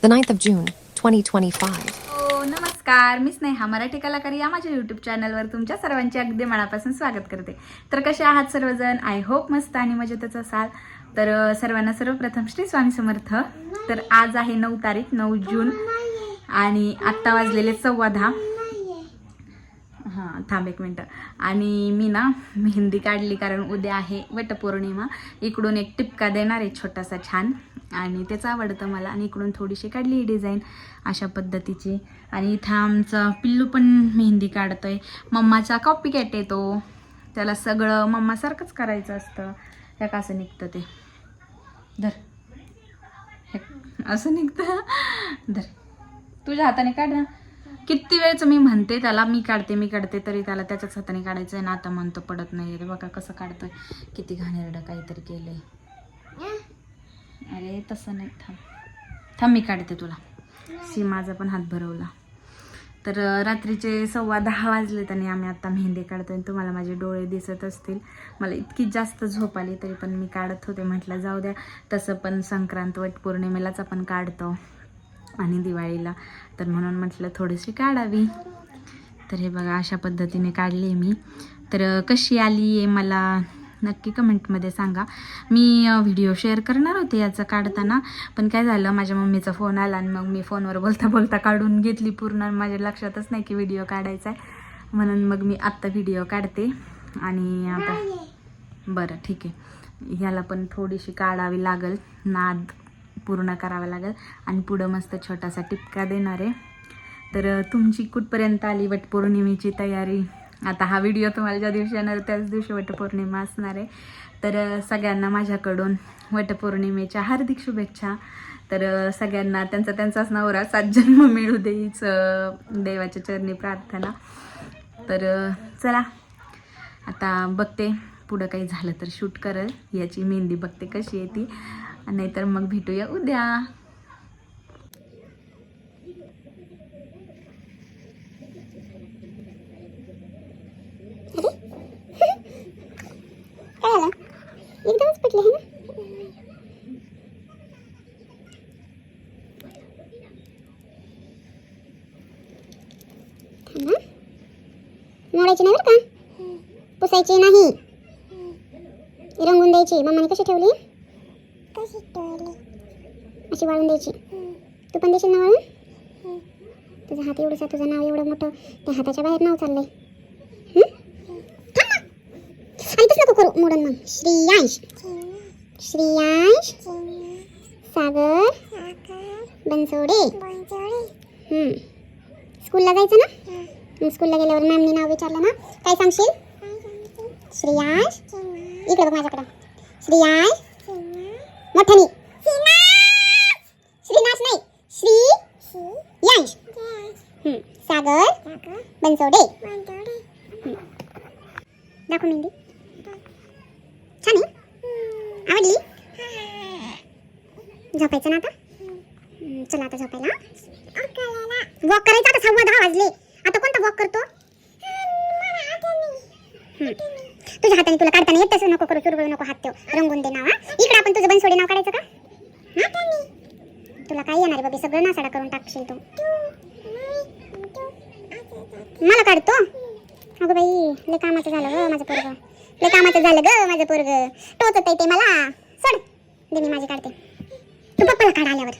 the 9th of June, 2025. हो नमस्कार. मी स्नेहा मराठी कलाकार या माझ्या यूट्यूब चॅनलवर तुमच्या सर्वांचे अगदी मनापासून स्वागत करते. तर कसे आहात सर्वजण? आय होप मस्त आणि मजेतच असाल. तर सर्वांना सर्वप्रथम श्री स्वामी समर्थ. तर आज आहे नऊ तारीख नऊ जून आणि आत्ता वाजलेले सव्वा दहा. हां थांब एक मिनटं. आणि मी ना मेहंदी काढली कारण उद्या आहे वटपौर्णिमा. इकडून एक टिपका देणार आहे छोटासा छान. आणि तेच आवडतं मला. आणि इकडून थोडीशी काढली ही डिझाईन अशा पद्धतीची. आणि इथं आमचा पिल्लू पण मेहंदी काढतोय. मम्माचा कॉपी कॅट येतो. त्याला सगळं मम्मासारखंच करायचं असतं. ह्या कसं निघतं ते? धर. असं निघतं. धर. तुझ्या हाताने काढ ना. किती वेळचं मी म्हणते त्याला मी काढते मी काढते तरी त्याला त्याच्याच हाताने काढायचं आहे ना. आता म्हणतो पडत नाही बघा कसं काढतोय. किती घाणेरडं काहीतरी केलंय. अरे तसं नाही. थांब. थांब मी काढते तुला. सी माझा पण हात भरवला. तर रात्रीचे सव्वा दहा वाजले आणि आम्ही आत्ता मेहंदी काढतो आणि तुम्हाला माझे डोळे दिसत असतील. मला इतकी जास्त झोप आली तरी पण मी काढत होते. म्हटलं जाऊ द्या. तसं पण संक्रांत वट पौर्णिमेलाच आपण काढतो. आणि दिवाळीला. तर म्हणून म्हटलं थोडीशी काढावी. तर हे बघा अशा पद्धतीने काढली आहे मी. तर कशी आली आहे मला? नक्की कमेंटमध्ये सांगा. मी व्हिडिओ शेअर करणार होते याचं काढताना पण काय झालं माझ्या मम्मीचा फोन आला आणि मग मी फोनवर बोलता बोलता काढून घेतली पूर्ण माझ्या लक्षातच नाही की व्हिडिओ काढायचा आहे म्हणून मग मी आत्ता व्हिडिओ काढते आणि आता बरं ठीक आहे. ह्याला पण थोडीशी काढावी लागेल नाद पूर्ण करावा लागेल आणि पुढं मस्त छोटासा टिपका देणार आहे. तर तुमची कुठपर्यंत आली वटपौर्णिमेची तयारी? आता हा व्हिडिओ तुम्हाला ज्या दिवशी येणार त्याच दिवशी वटपौर्णिमा असणार आहे. तर सगळ्यांना माझ्याकडून वटपौर्णिमेच्या हार्दिक शुभेच्छा. तर सगळ्यांना त्यांचा त्यांचाच नवरा सात जन्म मिळू देईच देवाच्या चरणी प्रार्थना. तर चला आता बघते पुढं काही झालं तर शूट करेल याची मेहंदी बघते कशी येते नाहीतर मग भेटूया उद्या काय आलं एकदमच पटले आहे ना थांब ना. मोडायची नाही बरं का? पुसायची नाही. रंगून द्यायची. मम्माने कशी ठेवली? कशी ठेवली? अशी वाळून द्यायची. तू पण देशील ना वाळून? तुझा हात एवढंसा तुझं नाव एवढं मोठं त्या हाताच्या बाहेर नाव चाललंय? थांब ना. आणि तसं नको करू. मोडन मग. श्रेयांश. श्रेयांश. सागर. बनसोडे. स्कूलला जायचं ना? स्कूलला गेल्यावर मॅमनी नाव विचारलं ना? काय सांगशील? श्रेयांश? इकडे बघ माझ्याकडं. श्रेयांश? मोठ्यानी श्रीनाश नाही. श्री यांश. सागर? बनसोडे. दाखव मेहंदी. छान आवडली? झोपायचं ना आता? चला आता झोपायला. वॉक करायचा आता सव्वा दहा वाजले. कोणता वॉक करतो. तुझ्या हाताने तुला काढताना येत तसं नको करू चुरगळू नको हात ठेव. रंगून दे नाव हा. इकडे आपण तुझं बनसोडे नाव काढायचं का? तुला काय येणार बाबी? सगळं नासाडा करून टाकशील तू. मला काढतो? अगं बाई लय कामाचं झालं ग माझं पोरग. लय कामाचं झालं ग माझं पोरग. टोचत ते मला. सोड. दे मी माझी काढते. तू पप्पाला काढ आल्यावर.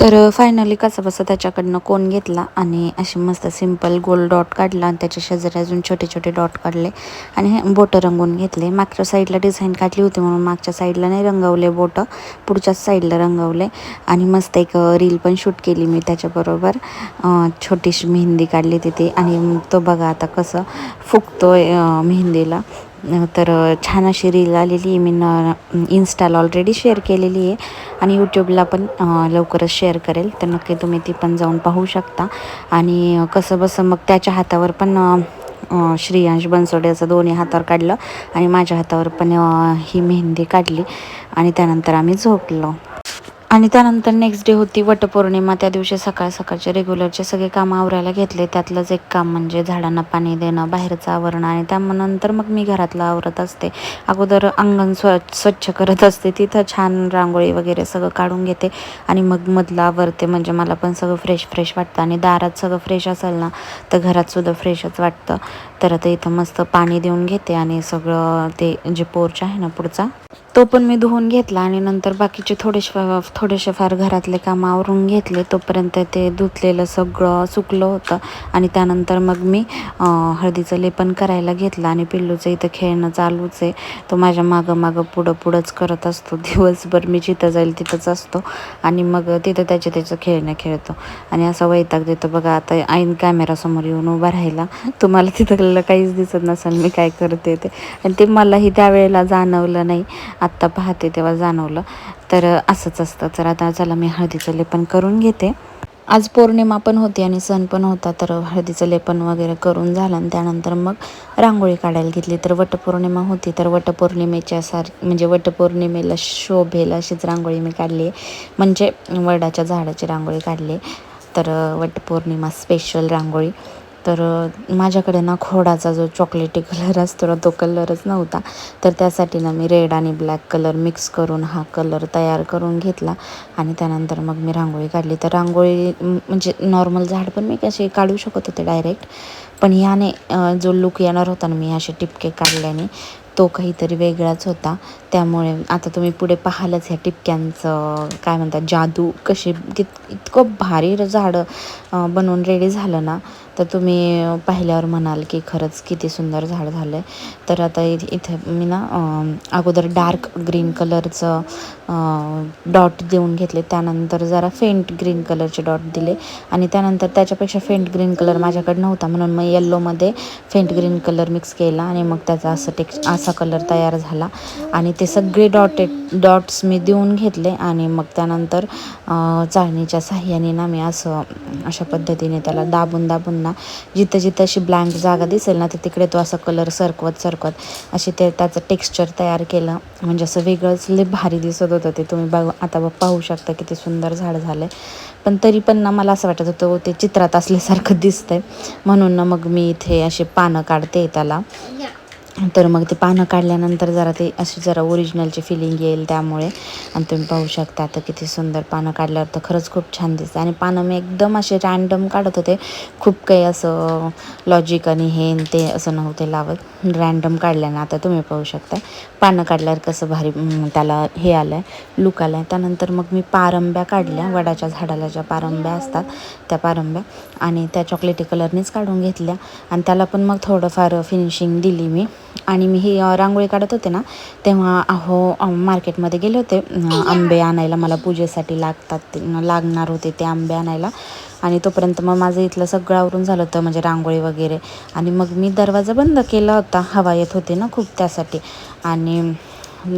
तर फायनली कसाबसा त्याच्याकडनं कोण घेतला आणि अशी मस्त सिंपल गोल डॉट काढला आणि त्याच्या शेजारी अजून छोटे छोटे डॉट काढले आणि बोटं रंगवून घेतले. मागच्या साईडला डिझाईन काढली होती म्हणून मागच्या साईडला नाही रंगवले बोटं पुढच्याच साईडला रंगवले आणि मस्त एक रील पण शूट केली मी त्याच्याबरोबर. छोटीशी मेहंदी काढली तिथे आणि तो बघा आता कसं फुकतोय मेहंदीला. तर छान अशी रील आलेली आहे. मी न इन्स्टाला ऑलरेडी शेअर केलेली आहे. आणि यूट्यूबला पण लवकरच शेअर करेल. तर नक्की तुम्ही ती पण जाऊन पाहू शकता. आणि कसं बसं मग त्याच्या हातावर पण श्रीयांश बनसोडे श्रेयांश दोन्ही हातावर काढलं. आणि माझ्या हातावर पण ही मेहंदी काढली. आणि त्यानंतर आम्ही झोपलो. आणि त्यानंतर नेक्स्ट डे होती वटपौर्णिमा. त्या दिवशी सकाळ सकाळचे रेग्युलरचे सगळे कामं आवरायला घेतले. त्यातलंच एक काम म्हणजे झाडांना पाणी देणं बाहेरचं आवरणं आणि त्यानंतर मग मी घरातलं आवरत असते. अगोदर अंगण स्व स्वच्छ करत असते. तिथं छान रांगोळी वगैरे सगळं काढून घेते. आणि मग मधलं आवरते म्हणजे मला पण सगळं फ्रेश फ्रेश वाटतं. आणि दारात सगळं फ्रेश असेल ना तर घरातसुद्धा फ्रेशच वाटतं. तर आता इथं मस्त पाणी देऊन घेते आणि सगळं ते जे पोर्च आहे ना पुढचा तो पण मी धुवून घेतला आणि नंतर बाकीचे थोडेसे थोडेसे फार घरातले काम आवरून घेतले. तोपर्यंत ते धुतलेलं सगळं सुकलं होतं आणि त्यानंतर मग मी हळदीचं लेपन करायला घेतलं आणि पिल्लूचं इथं खेळणं चालूच आहे. तो माझ्या मागं मागं पुढं पुढंच करत असतो. दिवसभर मी जिथं जाईल तिथंच असतो आणि मग तिथं त्याचे त्याचं खेळणं खेळतो. आणि असा वैताग देतो बघा आता ऐन कॅमेरासमोर येऊन उभा राहिला. तुम्हाला तिथं काहीच दिसत नसेल मी काय करते ते. आणि ते मलाही त्यावेळेला जाणवलं नाही. आत्ता पाहते तेव्हा जाणवलं. तर असंच असतं. तर आता चला मी हळदीचं लेपन करून घेते. आज पौर्णिमा पण होती आणि सण पण होता तर हळदीचं लेपन वगैरे करून झालं आणि त्यानंतर मग रांगोळी काढायला घेतली. तर वटपौर्णिमा होती तर वटपौर्णिमेच्या सार म्हणजे वटपौर्णिमेला शोभेल अशीच रांगोळी मी काढली आहे. म्हणजे वडाच्या झाडाची रांगोळी काढली आहे. तर वटपौर्णिमा स्पेशल रांगोळी. तर माझ्याकडे ना खोडाचा जो चॉकलेटी कलर असतो ना तो कलरच नव्हता. तर त्यासाठी ना मी रेड आणि ब्लॅक कलर मिक्स करून हा कलर तयार करून घेतला आणि त्यानंतर मग मी रांगोळी काढली. तर रांगोळी म्हणजे नॉर्मल झाड पण मी कसे काढू शकत होते डायरेक्ट पण ह्याने जो लुक येणार होता ना मी असे टिपके काढल्याने तो काहीतरी वेगळाच होता. त्यामुळे आता तुम्ही पुढे पाहालच ह्या टिपक्यांचं काय म्हणतात जादू कसे कित इतकं भारी झाडं बनवून रेडी झालं ना. तर तुम्ही पाहिल्यावर म्हणाल की खरंच किती सुंदर झाड झालं आहे तर आता इथे इथे मी ना अगोदर डार्क ग्रीन कलरचं डॉट देऊन घेतले. त्यानंतर जरा फेंट ग्रीन कलरचे डॉट दिले. आणि त्यानंतर त्याच्यापेक्षा फेंट ग्रीन कलर माझ्याकडे नव्हता. म्हणून मग येल्लोमध्ये फेंट ग्रीन कलर मिक्स केला आणि मग त्याचा असं टेक्स असा कलर तयार झाला. आणि ते सगळे डॉटेड डॉट्स मी देऊन घेतले. आणि मग त्यानंतर चाळणीच्या साह्याने ना मी असं अशा पद्धतीने त्याला दाबून दाबून ना जिथं जिथं अशी ब्लँक जागा दिसेल ना तर तिकडे तो असा कलर सरकवत सरकवत असे ते त्याचं टेक्स्चर तयार केलं. म्हणजे असं वेगळंच लय भारी दिसत होतं ते. तुम्ही बघ आता पाहू शकता किती सुंदर झाड झालं पण तरी पण ना मला असं वाटत होतं ते चित्रात असल्यासारखं दिसतंय. म्हणून ना मग मी इथे असे पानं काढते त्याला. तर मग ते पानं काढल्यानंतर जरा ते अशी जरा ओरिजिनलची फिलिंग येईल त्यामुळे. आणि तुम्ही पाहू शकता आता किती सुंदर पानं काढल्यावर तर खरंच खूप छान दिसतं. आणि पानं मी एकदम असे रॅन्डम काढत होते. खूप काही असं लॉजिक आणि हे ते असं नव्हते लावत. रॅन्डम काढल्यानं आता तुम्ही पाहू शकता. पानं काढल्यावर कसं भारी त्याला हे आलं आहे लुक आलं आहे त्यानंतर मग मी पारंब्या काढल्या. वडाच्या झाडाला ज्या पारंब्या असतात त्या पारंब्या. आणि त्या चॉकलेटी कलरनेच काढून घेतल्या. आणि त्याला पण मग थोडंफार फिनिशिंग दिली मी. आणि मी ही रांगोळी काढत होते ना तेव्हा अहो मार्केटमध्ये गेले होते. आंबे आणायला मला पूजेसाठी लागतात लागणार होते ते आंबे आणायला. आणि तोपर्यंत मग माझं इथलं सगळं आवरून झालं होतं म्हणजे रांगोळी वगैरे. आणि मग मी दरवाजा बंद केला होता हवा येत होते ना खूप त्यासाठी. आणि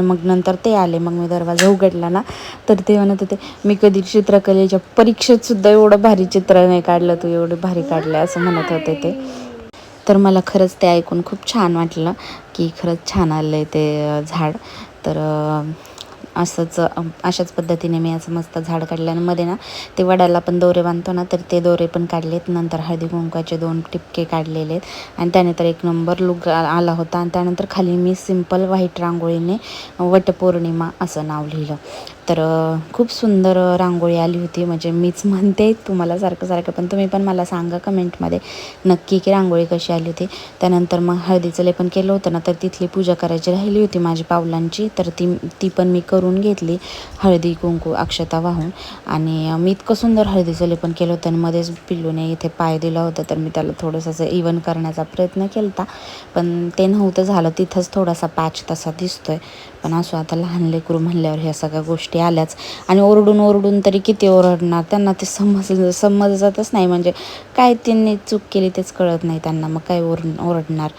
मग नंतर ते आले मग मी दरवाजा उघडला ना तर ते म्हणत होते मी कधी चित्रकलेच्या परीक्षेत सुद्धा एवढं भारी चित्र नाही काढलं तू एवढं भारी काढलं असं म्हणत होते ते. तर मला खरंच ते ऐकून खूप छान वाटलं की खरंच छान आलं आहे ते झाड. तर असंच अशाच पद्धतीने मी असं मस्त झाड काढलं आणि मध्ये ना ते वडाला पण दोरे बांधतो ना तर ते दोरे पण काढलेत. नंतर हळदी कुंकाचे दोन टिपके काढलेले आहेत आणि त्याने तर एक नंबर लुक आला होता. आणि त्यानंतर खाली मी सिंपल व्हाईट रांगोळीने वटपौर्णिमा असं नाव लिहिलं. तर खूप सुंदर रांगोळी आली होती. म्हणजे मीच म्हणते तुम्हाला सारखं सारखं पण तुम्ही पण मला सांगा कमेंटमध्ये नक्की की रांगोळी कशी आली होती. त्यानंतर मग हळदीचं लेपन केलं होतं ना तर तिथली पूजा करायची राहिली होती माझी पावलांची. तर ती ती पण मी करून घेतली हळदी कुंकू अक्षता वाहून. आणि मी इतकं सुंदर हळदीचं लेपन केलं होतं आणि मध्येच पिल्लूने इथे पाय दिला होता. तर मी त्याला थोडंसं असं इवन करण्याचा प्रयत्न केला होता पण ते नव्हतं झालं. तिथंच थोडासा पॅच तसा दिसतोय. पण असो आता लहान लेकरू म्हणल्यावर ह्या सगळ्या गोष्टी आल्याच. आणि ओरडून ओरडून तरी किती ओरडणार? त्यांना ते समज समजतच नाही. म्हणजे काय त्यांनी चूक केली तेच कळत नाही त्यांना. मग काय ओर ओरडणार?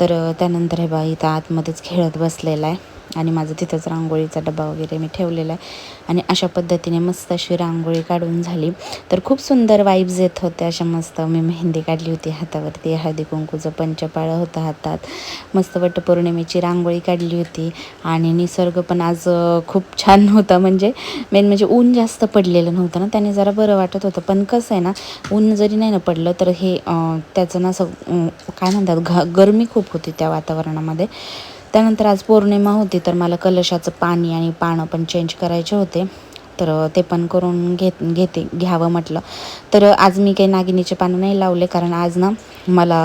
तर त्यानंतर हे बा इथं आतमध्येच खेळत बसलेला आहे. आणि माझं तिथंच रांगोळीचा डबा वगैरे मी ठेवलेला आहे. आणि अशा पद्धतीने मस्त अशी रांगोळी काढून झाली. तर खूप सुंदर वाईब्स येत होत्या अशा मस्त मी मेहंदी काढली होती हातावरती हळदी कुंकूचं पंचपाळं होतं हातात. मस्त वटपौर्णिमेची रांगोळी काढली होती. आणि निसर्ग पण आज खूप छान होता. म्हणजे मेन म्हणजे ऊन जास्त पडलेलं नव्हतं ना त्याने जरा बरं वाटत होतं. पण कसं आहे ना ऊन जरी नाही ना पडलं तर हे त्याचं ना असं काय म्हणतात घ गरमी खूप होती त्या वातावरणामध्ये. त्यानंतर आज पौर्णिमा होती तर मला कलशाचं पाणी आणि पानं पण चेंज करायचे होते. तर ते पण करून घेत घेते घ्यावं म्हटलं. तर आज मी काही नागिनीचे पानं नाही लावले कारण आज ना मला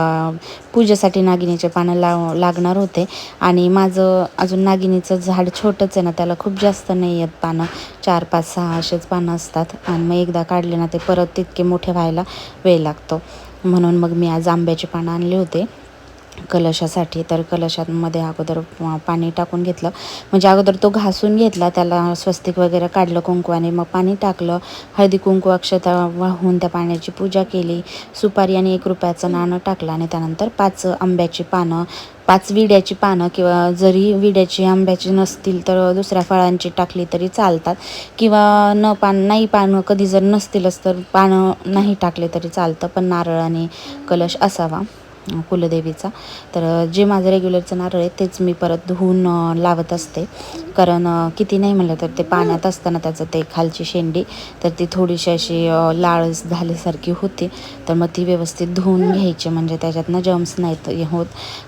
पूजेसाठी नागिनीचे पानं लाव लागणार होते. आणि माझं अजून नागिनीचं झाड छोटंच आहे ना त्याला खूप जास्त नाही आहेत पानं. चार पाच सहा असेच पानं असतात. आणि मग एकदा काढले ना ते परत तितके मोठे व्हायला वेळ लागतो. म्हणून मग मी आज आंब्याचे पानं आणले होते. कलशासाठी तर कलशांमध्ये अगोदर पाणी टाकून घेतलं. म्हणजे अगोदर तो घासून घेतला त्याला स्वस्तिक वगैरे काढलं कुंकवाने मग पाणी टाकलं. हळदी कुंकू अक्षता वाहून त्या पाण्याची पूजा केली. सुपारी आणि एक रुपयाचं नाणं टाकलं आणि त्यानंतर पाच आंब्याची पानं पाच विड्याची पानं किंवा जरी विड्याची आंब्याची नसतील तर दुसऱ्या फळांची टाकली तरी चालतात. किंवा न पान नाही पानं कधी जर नसतीलच तर पानं नाही टाकले तरी चालतं पण नारळ आणि कलश असावा. कुलदेवीचा. तर जे माझं रेग्युलरचं नारळ आहे तेच मी परत धुवून लावत असते. कारण किती नाही म्हणलं तर ते पाण्यात असताना त्याचं ते खालची शेंडी तर ती थोडीशी अशी अं, लाळ झाल्यासारखी होती. तर मग ती व्यवस्थित धुवून घ्यायची. म्हणजे त्याच्यातनं जम्स नाहीत होत.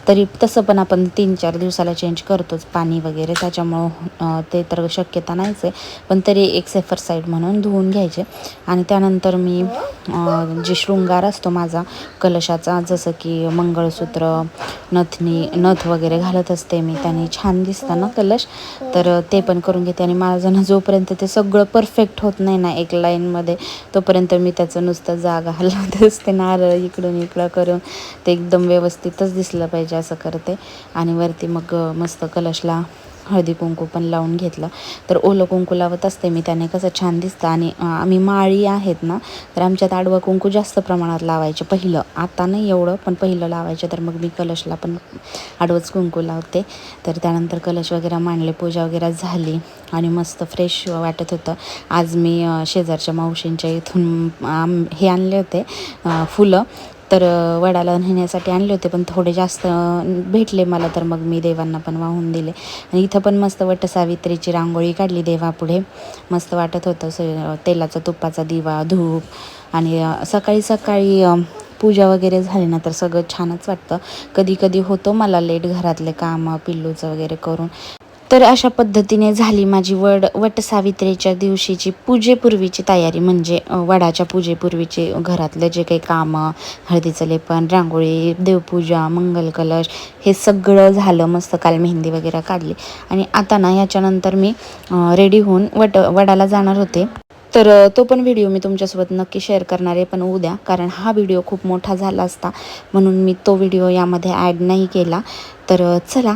तरी तसं पण आपण तीन चार दिवसाला चेंज करतोच पाणी वगैरे. त्याच्यामुळं ते तर शक्यता नाहीच आहे. पण तरी एक सेफर साईड म्हणून धुवून घ्यायचे. आणि त्यानंतर मी जे शृंगार असतो माझा कलशाचा जसं की मंगळसूत्र नथनी नथ वगैरे घालत असते मी. त्याने छान दिसतं ना कलश. तर ते पण करून घेते. आणि माझं ना जोपर्यंत ते सगळं परफेक्ट होत नाही ना एक लाईनमध्ये तोपर्यंत मी त्याचं नुसतं जागा हलवत असते. नारळ इकडून इकडं करून ते एकदम व्यवस्थितच दिसलं पाहिजे असं करते. आणि वरती मग मस्त कलशला हळदी कुंकू पण लावून घेतलं. तर ओलं कुंकू लावत असते मी त्याने कसं छान दिसतं. आणि आम्ही माळी आहेत ना तर आमच्यात आडवं कुंकू जास्त प्रमाणात लावायचे. पहिलं आता नाही एवढं पण पहिलं लावायचं. तर मग मी कलशला पण आडवंच कुंकू लावते. तर त्यानंतर कलश वगैरे मांडले पूजा वगैरे झाली आणि मस्त फ्रेश वाटत होतं. आज मी शेजारच्या मावशींच्या इथून आम हे आणले होते फुलं. तर वडाला नेण्यासाठी आणले होते पण थोडे जास्त भेटले मला तर मग मी देवांना पण वाहून दिले. आणि इथं पण मस्त वट सावित्रीची रांगोळी काढली देवापुढे. मस्त वाटत होतं स तेलाचा तुपाचा दिवा धूप आणि सकाळी सकाळी पूजा वगैरे झाली ना तर सगळं छानच वाटतं. कधी कधी होतो मला लेट घरातले कामं पिल्लूचं वगैरे करून. तर अशा पद्धतीने झाली माझी वड वटसावित्रीच्या दिवशीची पूजेपूर्वीची तयारी. म्हणजे वडाच्या पूजेपूर्वीचे घरातले जे काही कामं हळदीचं लेपन रांगोळी देवपूजा मंगल कलश हे सगळं झालं. मस्त काल मेहंदी वगैरे काढली. आणि आता ना याच्यानंतर मी रेडी होऊन वट वडाला जाणार होते. तर तो पण व्हिडिओ मी तुमच्यासोबत नक्की शेअर करणार आहे. पण उद्या कारण हा व्हिडिओ खूप मोठा झाला असता. म्हणून मी तो व्हिडिओ यामध्ये ॲड नाही केला. तर चला